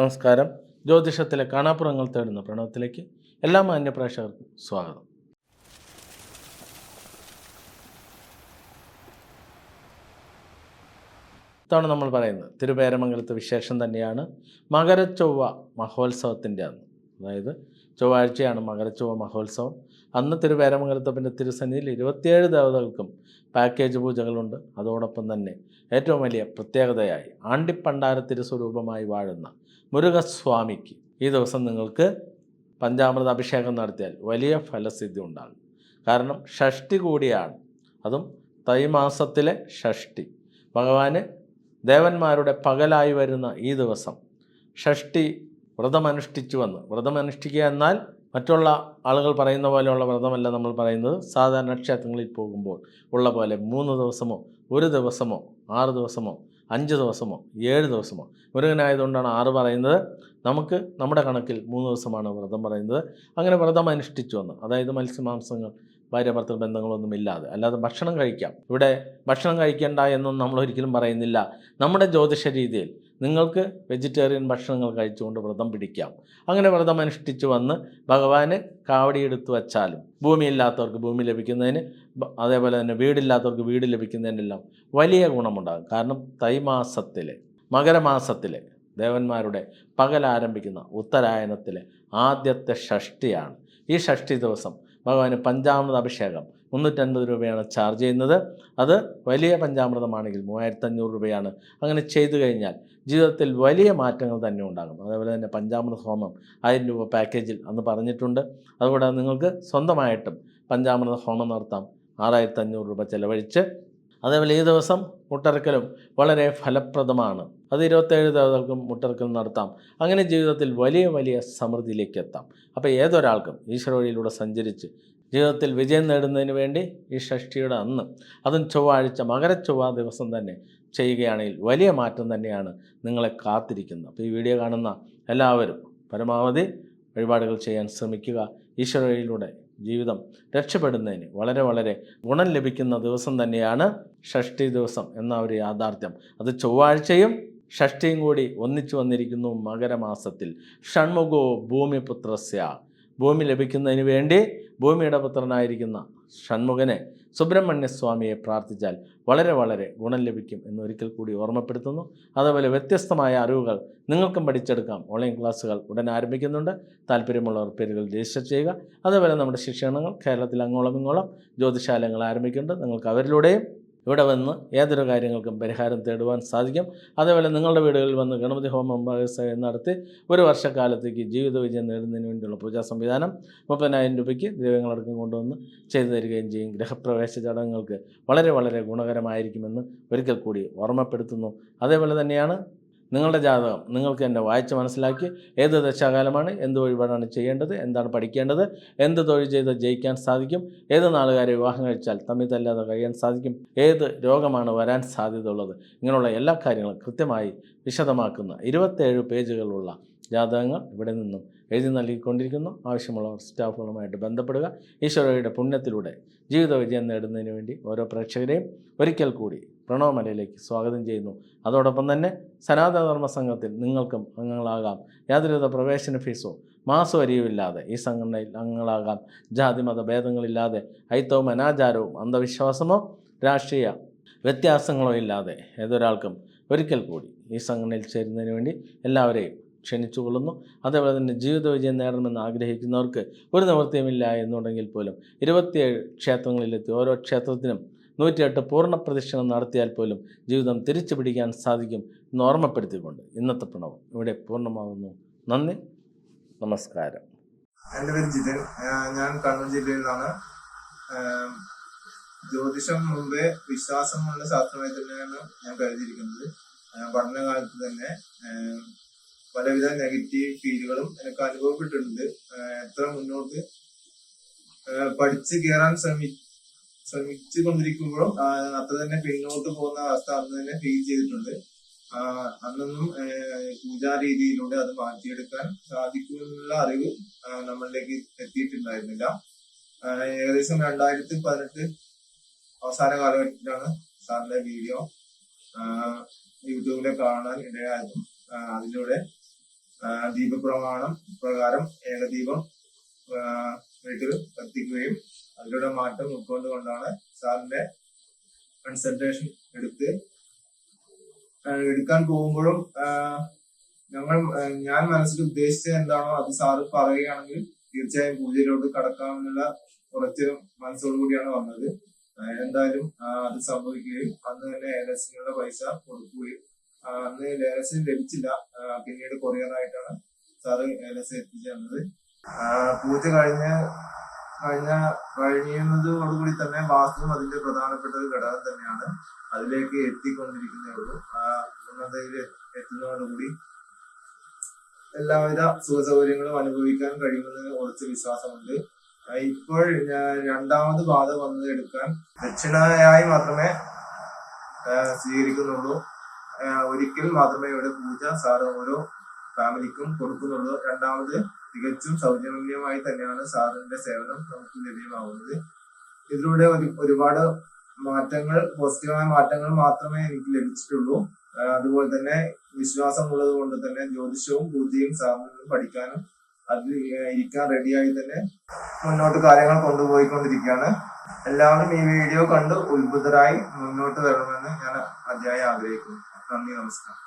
നമസ്കാരം. ജ്യോതിഷത്തിലെ കാണാപ്പുറങ്ങൾ തേടുന്ന പ്രണവത്തിലേക്ക് എല്ലാ മാന്യപ്രേക്ഷകർക്കും സ്വാഗതം. ഇതാണ് നമ്മൾ പറയുന്നത്. തിരുവേരമംഗലത്തെ വിശേഷം തന്നെയാണ് മകരച്ചൊവ്വ മഹോത്സവത്തിന്റെ അന്ന്. അതായത് ചൊവ്വാഴ്ചയാണ് മകരച്ചൊവ്വ മഹോത്സവം. അന്ന് തിരുവേരമംഗലത്തപ്പന്റെ തിരുസന്നിധിയിൽ ഇരുപത്തിയേഴ് ദേവതകൾക്കും പാക്കേജ് പൂജകളുണ്ട്. അതോടൊപ്പം തന്നെ ഏറ്റവും വലിയ പ്രത്യേകതയായി ആണ്ടിപ്പണ്ടാര തിരുസ്വരൂപമായി വാഴുന്ന മുരുകസ്വാമിക്ക് ഈ ദിവസം നിങ്ങൾക്ക് പഞ്ചാമൃത അഭിഷേകം നടത്തിയാൽ വലിയ ഫലസിദ്ധി ഉണ്ടാകും. കാരണം ഷഷ്ടി കൂടിയാണ്. അതും തൈമാസത്തിലെ ഷഷ്ടി. ഭഗവാന് ദേവന്മാരുടെ പകലായി വരുന്ന ഈ ദിവസം ഷഷ്ടി വ്രതമനുഷ്ഠിച്ചു വന്ന്. വ്രതമനുഷ്ഠിക്കുക എന്നാൽ മറ്റുള്ള ആളുകൾ പറയുന്ന പോലെയുള്ള വ്രതമല്ല നമ്മൾ പറയുന്നത്. സാധാരണ ക്ഷേത്രങ്ങളിൽ പോകുമ്പോൾ ഉള്ള പോലെ മൂന്ന് ദിവസമോ ഒരു ദിവസമോ ആറ് ദിവസമോ അഞ്ച് ദിവസമോ ഏഴ് ദിവസമോ. മുരുകനായതുകൊണ്ടാണ് ആറ് പറയുന്നത്. നമുക്ക് നമ്മുടെ കണക്കിൽ മൂന്ന് ദിവസമാണ് വ്രതം പറയുന്നത്. അങ്ങനെ വ്രതം അനുഷ്ഠിച്ചു വന്ന്. അതായത് മത്സ്യമാംസങ്ങൾ ഭാര്യ ഭർത്തൃ ബന്ധങ്ങളൊന്നും ഇല്ലാതെ. അല്ലാതെ ഭക്ഷണം കഴിക്കാം. ഇവിടെ ഭക്ഷണം കഴിക്കേണ്ട എന്നൊന്നും നമ്മൾ ഒരിക്കലും പറയുന്നില്ല. നമ്മുടെ ജ്യോതിഷ രീതിയിൽ നിങ്ങൾക്ക് വെജിറ്റേറിയൻ ഭക്ഷണങ്ങൾ കഴിച്ചുകൊണ്ട് വ്രതം പിടിക്കാം. അങ്ങനെ വ്രതം അനുഷ്ഠിച്ചു വന്ന് ഭഗവാന് കാവടി എടുത്തു വച്ചാലും ഭൂമിയില്ലാത്തവർക്ക് ഭൂമി ലഭിക്കുന്നതിന് അതേപോലെ തന്നെ വീടില്ലാത്തവർക്ക് വീട് ലഭിക്കുന്നതിനെല്ലാം വലിയ ഗുണമുണ്ടാകും. കാരണം തൈമാസത്തിലെ മകരമാസത്തിലെ ദേവന്മാരുടെ പകൽ ആരംഭിക്കുന്ന ഉത്തരായനത്തിലെ ആദ്യത്തെ ഷഷ്ടിയാണ്. ഈ ഷഷ്ടി ദിവസം ഭഗവാന് പഞ്ചാമൃത അഭിഷേകം മുന്നൂറ്റൻപത് രൂപയാണ് ചാർജ് ചെയ്യുന്നത്. അത് വലിയ പഞ്ചാമൃതമാണെങ്കിൽ മൂവായിരത്തഞ്ഞൂറ് രൂപയാണ്. അങ്ങനെ ചെയ്തു കഴിഞ്ഞാൽ ജീവിതത്തിൽ വലിയ മാറ്റങ്ങൾ തന്നെ ഉണ്ടാകും. അതേപോലെ തന്നെ പഞ്ചാമൃത ഹോമം ആയിരം രൂപ പാക്കേജിൽ അന്ന് പറഞ്ഞിട്ടുണ്ട്. അതുകൂടാതെ നിങ്ങൾക്ക് സ്വന്തമായിട്ടും പഞ്ചാമൃത ഹോമം നടത്താം. ആറായിരത്തി അഞ്ഞൂറ് രൂപ ചിലവഴിച്ച്. അതേപോലെ ഈ ദിവസം മുട്ടറക്കലും വളരെ ഫലപ്രദമാണ്. അത് ഇരുപത്തേഴ് ദിവസങ്ങൾക്കും മുട്ടറക്കൽ നടത്താം. അങ്ങനെ ജീവിതത്തിൽ വലിയ വലിയ സമൃദ്ധിയിലേക്ക് എത്താം. അപ്പോൾ ഏതൊരാൾക്കും ഈശ്വര വഴിയിലൂടെ സഞ്ചരിച്ച് ജീവിതത്തിൽ വിജയം നേടുന്നതിന് വേണ്ടി ഈ ഷഷ്ടിയുടെ അന്ന് അതും ചൊവ്വാഴ്ച മകരച്ചൊവ്വ ദിവസം തന്നെ ചെയ്യുകയാണെങ്കിൽ വലിയ മാറ്റം തന്നെയാണ് നിങ്ങളെ കാത്തിരിക്കുന്നത്. അപ്പോൾ ഈ വീഡിയോ കാണുന്ന എല്ലാവരും പരമാവധി വഴിപാടുകൾ ചെയ്യാൻ ശ്രമിക്കുക. ഈശ്വരയിലൂടെ ജീവിതം രക്ഷപ്പെടുന്നതിന് വളരെ വളരെ ഗുണം ലഭിക്കുന്ന ദിവസം തന്നെയാണ് ഷഷ്ടി ദിവസം എന്ന ഒരു യാഥാർത്ഥ്യം. അത് ചൊവ്വാഴ്ചയും ഷഷ്ടിയും കൂടി ഒന്നിച്ചു വന്നിരിക്കുന്നു മകരമാസത്തിൽ. ഷൺമുഖോ ഭൂമിപുത്രസ്യ. ഭൂമി ലഭിക്കുന്നതിന് വേണ്ടി ഭൂമിയുടെ പുത്രനായിരിക്കുന്ന ഷൺമുഖനെ സുബ്രഹ്മണ്യസ്വാമിയെ പ്രാർത്ഥിച്ചാൽ വളരെ വളരെ ഗുണം ലഭിക്കും എന്ന് ഒരിക്കൽ കൂടി ഓർമ്മപ്പെടുത്തുന്നു. അതേപോലെ വ്യത്യസ്തമായ അറിവുകൾ നിങ്ങൾക്കും പഠിച്ചെടുക്കാം. ഓൺലൈൻ ക്ലാസ്സുകൾ ഉടൻ ആരംഭിക്കുന്നുണ്ട്. താല്പര്യമുള്ളവർ പേരുകൾ രജിസ്റ്റർ ചെയ്യുക. അതേപോലെ നമ്മുടെ ശിക്ഷണങ്ങൾ കേരളത്തിൽ അങ്ങോളം ഇങ്ങോളം ജ്യോതിശാലങ്ങൾ ആരംഭിക്കുന്നുണ്ട്. നിങ്ങൾക്ക് അവരിലൂടെയും ഇവിടെ വന്ന് ഏതൊരു കാര്യങ്ങൾക്കും പരിഹാരം തേടുവാൻ സാധിക്കും. അതേപോലെ നിങ്ങളുടെ വീടുകളിൽ വന്ന് ഗണപതി ഹോമം നടത്തി ഒരു വർഷക്കാലത്തേക്ക് ജീവിത വിജയം നേടുന്നതിന് വേണ്ടിയുള്ള പൂജാ സംവിധാനം മുപ്പതിനായിരം രൂപയ്ക്ക് ദ്രവ്യങ്ങളടക്കം കൊണ്ടുവന്ന് ചെയ്തു തരികയും ചെയ്യും. ഗൃഹപ്രവേശ ചടങ്ങുകൾക്ക് വളരെ വളരെ ഗുണകരമായിരിക്കുമെന്ന് ഒരിക്കൽ കൂടി ഓർമ്മപ്പെടുത്തുന്നു. അതേപോലെ തന്നെയാണ് നിങ്ങളുടെ ജാതകം നിങ്ങൾക്ക് എന്റെ വായിച്ച് മനസ്സിലാക്കി ഏത് ദശാകാലമാണ് എന്ത് വഴിപാടാണ് ചെയ്യേണ്ടത് എന്താണ് പഠിക്കേണ്ടത് എന്ത് തൊഴിൽ ചെയ്ത് ജയിക്കാൻ സാധിക്കും ഏത് നാളുകാരെ വിവാഹം കഴിച്ചാൽ തമ്മിൽ തല്ലാതെ കഴിയാൻ സാധിക്കും ഏത് രോഗമാണ് വരാൻ സാധ്യതയുള്ളത് ഇങ്ങനെയുള്ള എല്ലാ കാര്യങ്ങളും കൃത്യമായി വിശദമാക്കുന്ന ഇരുപത്തേഴ് പേജുകളുള്ള ജാതകങ്ങൾ ഇവിടെ നിന്നും എഴുതി നൽകിക്കൊണ്ടിരിക്കുന്നു. ആവശ്യമുള്ളവർ സ്റ്റാഫുകളുമായിട്ട് ബന്ധപ്പെടുക. ഈശ്വരയുടെ പുണ്യത്തിലൂടെ ജീവിത വിജയം നേടുന്നതിന് വേണ്ടി ഓരോ പ്രേക്ഷകരെയും ഒരിക്കൽ കൂടി പ്രണവമലയിലേക്ക് സ്വാഗതം ചെയ്യുന്നു. അതോടൊപ്പം തന്നെ സനാതനധർമ്മ സംഘത്തിൽ നിങ്ങൾക്കും അംഗങ്ങളാകാം. യാതൊരുവിധ പ്രവേശന ഫീസോ മാസവരിയുമില്ലാതെ ഈ സംഘടനയിൽ അംഗങ്ങളാകാം. ജാതിമത ഭേദങ്ങളില്ലാതെ ഐത്തവും അനാചാരവും അന്ധവിശ്വാസമോ രാഷ്ട്രീയ വ്യത്യാസങ്ങളോ ഇല്ലാതെ ഏതൊരാൾക്കും ഒരിക്കൽ കൂടി ഈ സംഘടനയിൽ ചേരുന്നതിന് വേണ്ടി എല്ലാവരെയും ക്ഷണിച്ചുകൊള്ളുന്നു അതേപോലെ തന്നെ ജീവിത വിജയം നേടണമെന്ന് ആഗ്രഹിക്കുന്നവർക്ക് ഒരു നിവൃത്തിയുമില്ല എന്നുണ്ടെങ്കിൽ പോലും ഇരുപത്തിയേഴ് ക്ഷേത്രങ്ങളിലെത്തി ഓരോ ക്ഷേത്രത്തിനും നൂറ്റിയെട്ട് പൂർണ പ്രദക്ഷിണം നടത്തിയാൽ പോലും ജീവിതം തിരിച്ചു പിടിക്കാൻ സാധിക്കും എന്ന് ഓർമ്മപ്പെടുത്തിക്കൊണ്ട് ഇന്നത്തെ പ്രണവം ഇവിടെ പൂർണമാകുന്നു നന്ദി. നമസ്കാരം. എന്റെ പേര് ജിതൻ ഞാൻ കണ്ണൂർ ജില്ലയിൽ നിന്നാണ് ജ്യോതിഷം മുമ്പേ വിശ്വാസമുള്ള ശാസ്ത്രമായി തന്നെയാണ് ഞാൻ കരുതിയിരിക്കുന്നത്. പഠനകാലത്ത് തന്നെ പലവിധ നെഗറ്റീവ് ഫീലുകളും എനിക്ക് അനുഭവപ്പെട്ടിട്ടുണ്ട്. എത്ര മുന്നോട്ട് പഠിച്ചു കയറാൻ ശ്രമി ശ്രമിച്ചു കൊണ്ടിരിക്കുമ്പോഴും അത്ര തന്നെ പിന്നോട്ട് പോകുന്ന അവസ്ഥ അന്ന് തന്നെ ഫീൽ ചെയ്തിട്ടുണ്ട്. അന്നൊന്നും പൂജാ രീതിയിലൂടെ അത് മാറ്റിയെടുക്കാൻ സാധിക്കുമെന്നുള്ള അറിവ് നമ്മളിലേക്ക് എത്തിയിട്ടുണ്ടായിരുന്നില്ല. ഏകദേശം രണ്ടായിരത്തി പതിനെട്ട് അവസാന കാലഘട്ടത്തിലാണ് സാറിന്റെ വീഡിയോ യൂട്യൂബിലെ കാണാൻ ഇടയായതും അതിലൂടെ ദീപപ്രമാണം പ്രകാരം ഏകദീപം വീട്ടിൽ കത്തിക്കുകയും അതിലൂടെ മാറ്റം ഉൾക്കൊണ്ടുകൊണ്ടാണ് സാറിന്റെ കൺസൾട്ടേഷൻ എടുത്ത് എടുക്കാൻ പോകുമ്പോഴും ഞങ്ങൾ ഞാൻ മനസ്സിൽ ഉദ്ദേശിച്ചത് എന്താണോ അത് സാറ് പറയുകയാണെങ്കിൽ തീർച്ചയായും പൂജയിലോട്ട് കടക്കാമെന്നുള്ള കുറച്ച് മനസ്സോടുകൂടിയാണ് വന്നത്. എന്തായാലും അത് സംഭവിക്കുകയും അന്ന് തന്നെ ലേലസിനുള്ള പൈസ കൊടുക്കുകയും അന്ന് ലേലസിന് ലഭിച്ചില്ല. പിന്നീട് കൊറിയറായിട്ടാണ് സാറ് ലേലസ് എത്തിച്ചു തന്നത് പൂജ കഴിഞ്ഞ് കഴിഞ്ഞ കഴിയുന്നതോടുകൂടി തന്നെ വാസ്തുവും അതിന്റെ പ്രധാനപ്പെട്ട ഒരു ഘടകം തന്നെയാണ്. അതിലേക്ക് എത്തിക്കൊണ്ടിരിക്കുന്നേ ഉള്ളൂ എത്തുന്നതോടുകൂടി എല്ലാവിധ സുഖ സൗകര്യങ്ങളും അനുഭവിക്കാൻ കഴിയുമെന്ന് ഉറച്ച വിശ്വാസമുണ്ട്. ഇപ്പോൾ രണ്ടാമത് ബാധ വന്നത് എടുക്കാൻ ദക്ഷിണയായി മാത്രമേ സ്വീകരിക്കുന്നുള്ളൂ. ഒരിക്കൽ മാത്രമേ ഇവിടെ പൂജ സാറ് ഓരോ ഫാമിലിക്കും കൊടുക്കുന്നുള്ളൂ. രണ്ടാമത് തികച്ചും സൗജന്യമായി തന്നെയാണ് സാറിന്റെ സേവനം നമുക്ക് ലഭ്യമാവുന്നത് ഇതിലൂടെ ഒരു ഒരുപാട് മാറ്റങ്ങൾ പോസിറ്റീവായ മാറ്റങ്ങൾ മാത്രമേ എനിക്ക് ലഭിച്ചിട്ടുള്ളൂ. അതുപോലെ തന്നെ വിശ്വാസമുള്ളത് കൊണ്ട് തന്നെ ജ്യോതിഷവും പൂജയും സാമൂഹ്യവും പഠിക്കാനും അതിൽ ഇരിക്കാൻ റെഡിയായി തന്നെ മുന്നോട്ട് കാര്യങ്ങൾ കൊണ്ടുപോയിക്കൊണ്ടിരിക്കുകയാണ്. എല്ലാവരും ഈ വീഡിയോ കണ്ട് ഉത്ഭുതരായി മുന്നോട്ട് വരണമെന്ന് ഞാൻ അതിയായി ആഗ്രഹിക്കുന്നു. നന്ദി നമസ്കാരം.